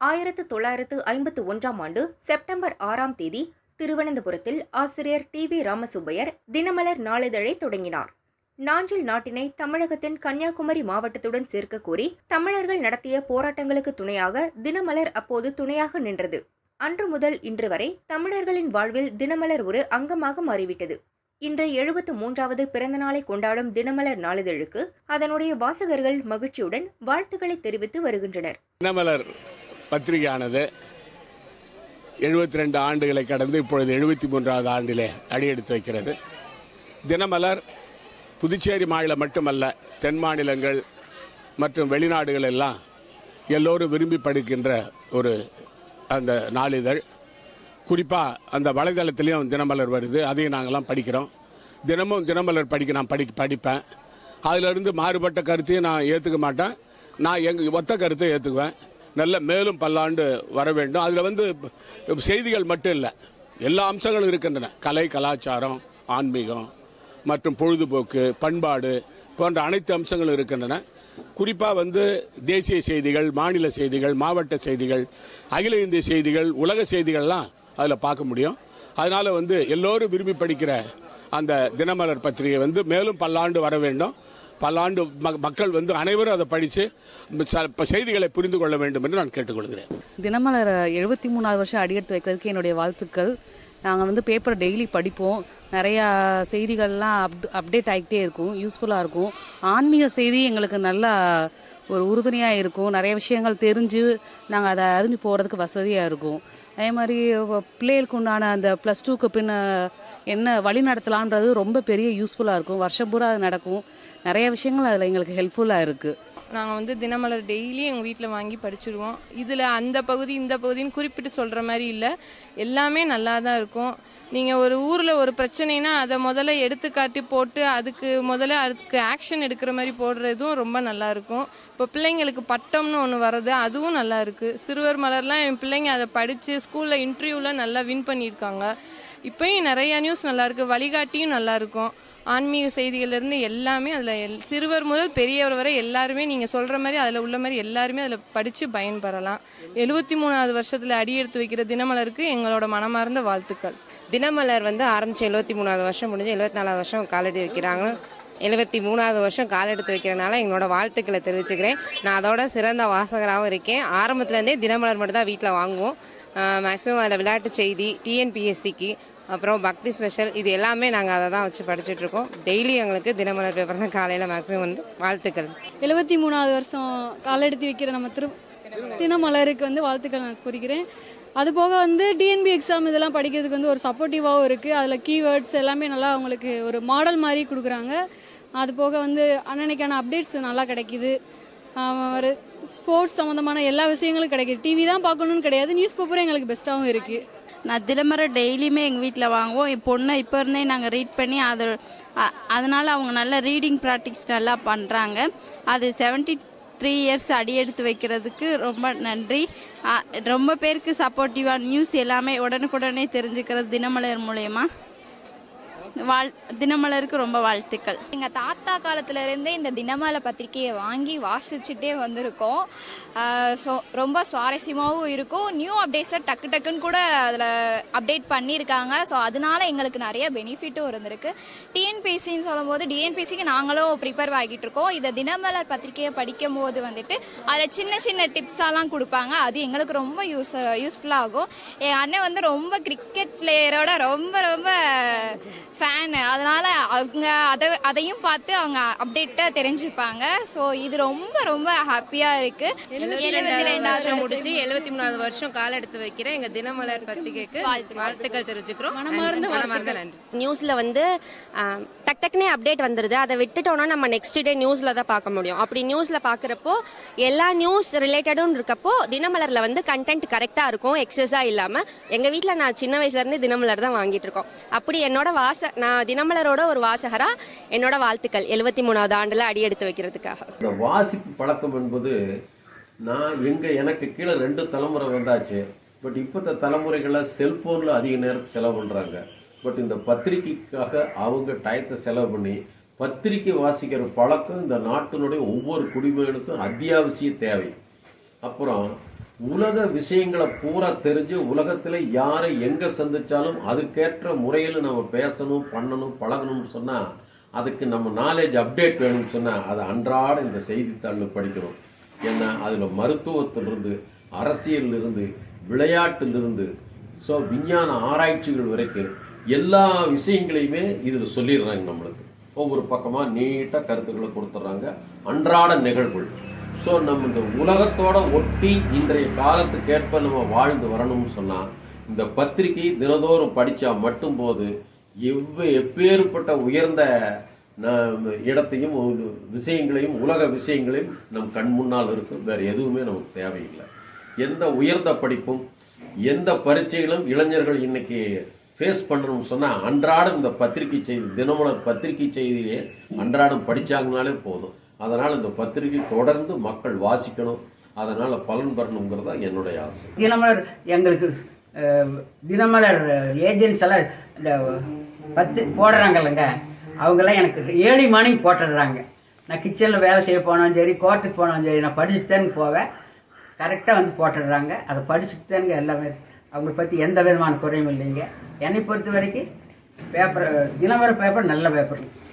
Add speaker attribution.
Speaker 1: ஆயிரத்து தொள்ளாயிரத்து ஐம்பத்து ஒன்றாம் ஆண்டு செப்டம்பர் ஆறாம் தேதி திருவனந்தபுரத்தில் ஆசிரியர் டி வி ராமசுப்பையர் தினமலர் நாளிதழை தொடங்கினார். நாஞ்சில் நாட்டினை தமிழகத்தின் கன்னியாகுமரி மாவட்டத்துடன் சேர்க்க கோரி தமிழர்கள் நடத்திய போராட்டங்களுக்கு துணையாக தினமலர் அப்போது துணையாக நின்றது. அன்று முதல் இன்று வரை தமிழர்களின் வாழ்வில் தினமலர் ஒரு அங்கமாக மாறிவிட்டது. இன்று எழுபத்து மூன்றாவது பிறந்த நாளை கொண்டாடும் தினமலர் நாளிதழுக்கு அதனுடைய வாசகர்கள் மகிழ்ச்சியுடன் வாழ்த்துக்களை தெரிவித்து வருகின்றனர்.
Speaker 2: தினமலர் பத்திரிகையானது. எழுபத்தி ரெண்டு ஆண்டுகளை கடந்து இப்பொழுது எழுபத்தி மூன்றாவது ஆண்டிலே அடியெடுத்து வைக்கிறது. தினமலர் புதுச்சேரி மாநிலம் மட்டுமல்ல தென் மாநிலங்கள் மற்றும் வெளிநாடுகள் எல்லாம் எல்லோரும் விரும்பி படிக்கின்ற ஒரு அந்த நாளிதழ். குறிப்பாக அந்த வலைதளத்திலையும் தினமலர் வருது அதையும் நாங்கள்லாம் படிக்கிறோம். தினமும் தினமலர் படிக்க நான் படி படிப்பேன். அதிலிருந்து மாறுபட்ட கருத்தையும் நான் ஏற்றுக்க மாட்டேன். நான் எங்கள் ஒத்த கருத்தை ஏற்றுக்குவேன் நல்ல மேலும் பல்லாண்டு வர வேண்டும். அதில் வந்து செய்திகள் மட்டும் இல்லை. எல்லா அம்சங்களும் இருக்கின்றன. கலை கலாச்சாரம் ஆன்மீகம் மற்றும் பொழுதுபோக்கு பண்பாடு போன்ற அனைத்து அம்சங்களும் இருக்கின்றன. குறிப்பாக வந்து தேசிய செய்திகள் மாநில செய்திகள் மாவட்ட செய்திகள் அகில இந்திய செய்திகள் உலக செய்திகள்லாம் அதில் பார்க்க முடியும். அதனால் வந்து எல்லோரும் விரும்பி படிக்கிற அந்த தினமலர் பத்திரிகை வந்து மேலும் பல்லாண்டு வர வேண்டும். பல்லாண்டு ம- மக்கள் வந்து அனைவரும் அதை படித்து செய்திகளை புரிந்து கொள்ள வேண்டும் என்று நான் கேட்டுக்கொள்கிறேன்.
Speaker 3: தினமலர் எழுபத்தி மூணாவது வருஷம் அடியெடுத்து வைக்கிறதுக்கு என்னுடைய வாழ்த்துக்கள். நாங்கள் வந்து பேப்பர் டெய்லி படிப்போம். நிறையா செய்திகள்லாம் அப் அப்டேட் ஆகிக்கிட்டே இருக்கும். யூஸ்ஃபுல்லாக இருக்கும். ஆன்மீக செய்தி எங்களுக்கு நல்லா ஒரு உறுதுணையாக இருக்கும். நிறைய விஷயங்கள் தெரிஞ்சு நாங்கள் அதை அறிஞ்சு போகிறதுக்கு வசதியாக இருக்கும். அதே மாதிரி பிள்ளைகளுக்கு உண்டான அந்த ப்ளஸ் டூக்கு பின்ன என்ன வழி நடத்தலான்றது ரொம்ப பெரிய யூஸ்ஃபுல்லாக இருக்கும். வருஷம் பூரா அது நடக்கும். நிறைய விஷயங்கள் அதில் எங்களுக்கு ஹெல்ப்ஃபுல்லாக இருக்குது
Speaker 4: நாங்கள் வந்து தினமலர் டெய்லி எங்கள் வீட்டில் வாங்கி படிச்சிருவோம். இதில் அந்த பகுதி இந்த பகுதின்னு குறிப்பிட்டு சொல்கிற மாதிரி இல்லை. எல்லாமே நல்லா தான் இருக்கும். நீங்கள் ஒரு ஊரில் ஒரு பிரச்சனைனா அதை முதல்ல எடுத்துக்காட்டி போட்டு அதுக்கு முதல்ல அதுக்கு ஆக்ஷன் எடுக்கிற மாதிரி போடுறதும் ரொம்ப நல்லா இருக்கும். இப்போ பிள்ளைங்களுக்கு பட்டம்னு ஒன்று வர்றது அதுவும் நல்லா இருக்குது சிறுவர் மலர்லாம் என் பிள்ளைங்க அதை படித்து ஸ்கூலில் இன்டர்வியூவில் நல்லா வின் பண்ணியிருக்காங்க. இப்போயும் நிறையா நியூஸ் நல்லாயிருக்கு வழிகாட்டியும் நல்லா இருக்கும். ஆன்மீக செய்திகள்லேருந்து எல்லாமே அதில் எல்- சிறுவர் முதல் பெரியவர் வரை எல்லாருமே நீங்கள் சொல்கிற மாதிரி அதில் உள்ள மாதிரி எல்லாருமே அதில் படித்து பயன்பெறலாம். எழுபத்தி மூணாவது வருஷத்துல அடியெடுத்து வைக்கிற தினமலருக்கு எங்களோட மனமார்ந்த வாழ்த்துக்கள்.
Speaker 5: தினமலர் வந்து ஆரம்பித்து எழுபத்தி மூணாவது வருஷம் முடிஞ்சு எழுபத்தி நாலாவது வருஷம் காலடி வைக்கிறாங்க. எழுபத்தி மூணாவது வருஷம் கால் எடுத்து வைக்கிறனால எங்களோட வாழ்த்துக்களை தெரிவிச்சுக்கிறேன். நான் அதோட சிறந்த வாசகராகவும் இருக்கேன். ஆரம்பத்துலேருந்தே தினமலர் மட்டும் தான் வீட்டில் வாங்குவோம். மேக்ஸிமம் அதில் விளையாட்டு செய்தி டிஎன்பிஎஸ்சிக்கு அப்புறம் பக்தி ஸ்பெஷல் இது எல்லாமே நாங்கள் அதை தான் வச்சு படிச்சுட்டு இருக்கோம். டெய்லி எங்களுக்கு தினமலர் பேப்பர் தான் காலையில் மேக்ஸிமம் வந்து வாழ்த்துக்கள்.
Speaker 6: எழுபத்தி மூணாவது வருஷம் காலெடுத்து வைக்கிற நம்ம திரு தினமலருக்கு வந்து வாழ்த்துக்கள் நான் கூறுகிறேன். அது போக வந்து டிஎன்பி எக்ஸாம் இதெல்லாம் படிக்கிறதுக்கு வந்து ஒரு சப்போர்ட்டிவாகவும் இருக்குது அதில் கீவேர்ட்ஸ் எல்லாமே நல்லா அவங்களுக்கு ஒரு மாடல் மாதிரி கொடுக்குறாங்க. அது போக வந்து அன்னன்னைக்கான அப்டேட்ஸ் நல்லா கிடைக்குது. ஒரு ஸ்போர்ட்ஸ் சம்மந்தமான எல்லா விஷயங்களும் கிடைக்குது. டிவி தான் பார்க்கணும்னு கிடையாது. நியூஸ் பேப்பரும் எங்களுக்கு பெஸ்ட்டாகவும் இருக்குது
Speaker 7: நான் தினமரம் டெய்லியுமே எங்கள் வீட்டில் வாங்குவோம். என் பொண்ணை இப்போ இருந்தே நாங்கள் ரீட் பண்ணி அது அதனால் அவங்க நல்ல ரீடிங் ப்ராக்டிக்ஸ் நல்லா பண்ணுறாங்க அது செவன்ட்டி த்ரீ இயர்ஸ் அடி எடுத்து வைக்கிறதுக்கு ரொம்ப நன்றி. ரொம்ப பேருக்கு சப்போர்ட்டிவாக நியூஸ் எல்லாமே உடனுக்குடனே தெரிஞ்சுக்கிறது தினமலர் மூலயமா. வாழ் தினமலருக்கு ரொம்ப வாழ்த்துக்கள்.
Speaker 8: எங்க தாத்தா காலத்துலேருந்தே இந்த தினமலை பத்திரிக்கையை வாங்கி வாசிச்சுட்டே வந்திருக்கோம். ஸோ ரொம்ப சுவாரஸ்யமாகவும் இருக்கும். நியூ அப்டேட்ஸை டக்கு டக்குன்னு கூட அதில் அப்டேட் பண்ணியிருக்காங்க. ஸோ அதனால எங்களுக்கு நிறைய பெனிஃபிட்டும் இருந்திருக்கு. டிஎன்பிசின்னு சொல்லும்போது டிஎன்பிசிக்கு நாங்களும் ப்ரிப்பேர் ஆகிட்டு இருக்கோம் இதை தினமலர் பத்திரிக்கையை படிக்கும் போது வந்துட்டு அதில் சின்ன சின்ன டிப்ஸாலாம் கொடுப்பாங்க. அது எங்களுக்கு ரொம்ப யூஸ் யூஸ்ஃபுல்லாகும் என் அண்ணன் வந்து ரொம்ப கிரிக்கெட் பிளேயரோட ரொம்ப ரொம்ப ஃபேனு அதனால அவங்க அதை அதையும் பார்த்து அவங்க அப்டேட்டா தெரிஞ்சுப்பாங்க. ஸோ இது ரொம்ப ரொம்ப ஹாப்பியா இருக்கு. எழுபத்தி
Speaker 5: வருஷம்
Speaker 8: ரெண்டாவது
Speaker 5: முடிச்சு எழுபத்தி மூணாவது வருஷம் கால் எடுத்து வைக்கிற எங்க தினமலர் பத்திரிகைக்கு வாழ்த்துக்கள். தெரிவிச்சுக்கிறோம். மனமார்ந்த நன்றி.
Speaker 9: நியூஸ்ல வந்து டக் டக்குனே அப்டேட் வந்துருது. அதை விட்டுட்டோம்னா நம்ம நெக்ஸ்ட் டே நியூஸ்ல தான் பார்க்க முடியும். அப்படி நியூஸ்ல பாக்குறப்போ எல்லா நியூஸ் ரிலேட்டடும் இருக்கப்போ தினமலர்ல வந்து கண்டென்ட் கரெக்டா இருக்கும் எக்ஸஸா இல்லாம. எங்க வீட்ல நான் சின்ன வயசுல இருந்து தினமலர் தான் வாங்கிட்டு இருக்கோம். அப்படி என்னோட வாச நான் தினமலரோட ஒரு வாசகரா என்னோட வாழ்த்துக்கள் எழுபத்தி மூணாவது ஆண்டுல அடி எடுத்து வைக்கிறதுக்காக.
Speaker 10: இந்த வாசிப்பு பழக்கம் என்பது நான் எங்க எனக்கு கீழே ரெண்டு தலைமுறை வந்தாச்சு பட் இப்பத்த தலைமுறைகளை செல்போன்ல அதிக நேரம் செலவு பண்றாங்க. பட் இந்த பத்திரிக்கைக்காக அவங்க டயத்தை செலவு பண்ணி பத்திரிக்கை வாசிக்கிற பழக்கம் இந்த நாட்டினுடைய ஒவ்வொரு குடிமகனுக்கும் அத்தியாவசிய தேவை. அப்புறம் உலக விஷயங்களை பூரா தெரிஞ்சு உலகத்தில் யாரை எங்கே சந்திச்சாலும் அதுக்கேற்ற முறையில் நம்ம பேசணும் பண்ணணும் பழகணும்னு சொன்னால் அதுக்கு நம்ம நாலேஜ் அப்டேட் வேணும்னு சொன்னால் அதை அன்றாட இந்த செய்தித்தாளில் படிக்கிறோம். ஏன்னா அதில் மருத்துவத்திலிருந்து அரசியலிருந்து விளையாட்டிலிருந்து ஸோ விஞ்ஞான ஆராய்ச்சிகள் வரைக்கும் எல்லா விஷயங்களையுமே இதில் சொல்லிடுறாங்க நம்மளுக்கு. ஒவ்வொரு பக்கமாக நீட்டாக கருத்துக்களை கொடுத்துட்றாங்க. அன்றாட நிகழ்வுகள். ஸோ நம்ம இந்த உலகத்தோட ஒட்டி இன்றைய காலத்துக்கேற்ப நம்ம வாழ்ந்து வரணும்னு சொன்னால் இந்த பத்திரிகை தினதோறும் படித்தா மட்டும் போது எவ்வ எப்பேற்பட்ட உயர்ந்த ந- இடத்தையும் விஷயங்களையும் உலக விஷயங்களையும் நம் கண் முன்னால் இருக்கும். வேறு எதுவுமே நமக்கு தேவையில்லை. எந்த உயர்ந்த படிப்பும் எந்த பரீட்சைகளும் இளைஞர்கள் இன்னைக்கு ஃபேஸ் பண்ணணும்னு சொன்னால் அன்றாடம் இந்த பத்திரிகை செய்தி தினமலர் பத்திரிகை செய்தியே அன்றாடம் படித்தாங்கனாலே போதும். அதனால் இந்த பத்திரிகை தொடர்ந்து மக்கள் வாசிக்கணும். அதனால் பலன் பெறணுங்கிறது தான் என்னுடைய ஆசை.
Speaker 11: தினமலர் எங்களுக்கு தினமலர் ஏஜென்ட்ஸ் எல்லாம் இந்த பத்து போடுறாங்கல்லங்க. அவங்கெல்லாம் எனக்கு ஏழு மணி போட்டுடுறாங்க. நான் கிச்சனில் வேலை செய்ய போனாலும் சரி கோர்ட்டுக்கு போனாலும் சரி நான் படிச்சுட்டேன்னு போவேன். கரெக்டாக வந்து போட்டுடுறாங்க. அதை படிச்சுட்டுதானேங்க எல்லாமே. அவங்களை பற்றி எந்த விதமான குறையும் இல்லைங்க. என்னை பொறுத்த வரைக்கும் பேப்பர் தினமலர் பேப்பர் நல்ல பேப்பர்